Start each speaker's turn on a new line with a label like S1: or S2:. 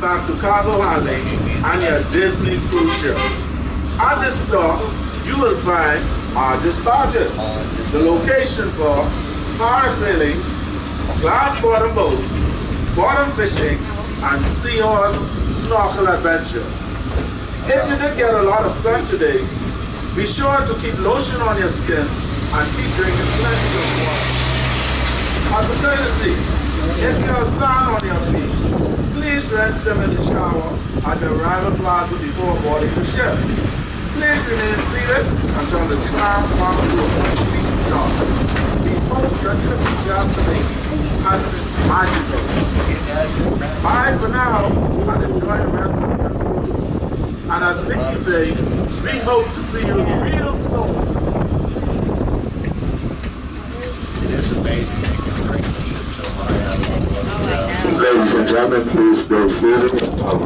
S1: back to cargo handling and your Disney cruise ship. At this stop, you will find our dispatches, the location for parasailing, glass bottom boats, bottom fishing, and seahorse snorkel adventure. If you did get a lot of sun today, be sure to keep lotion on your skin and keep drinking plenty of water. As a courtesy, if you have sand on your feet, please rinse them in the shower at the arrival plaza before boarding the ship. Please remain seated until the slam on the roof feet start. We hope that your job today has been magical. Bye for now and enjoy the rest of. And as Mickey said, we hope to see you in real soon.
S2: And gentlemen, please stay seated.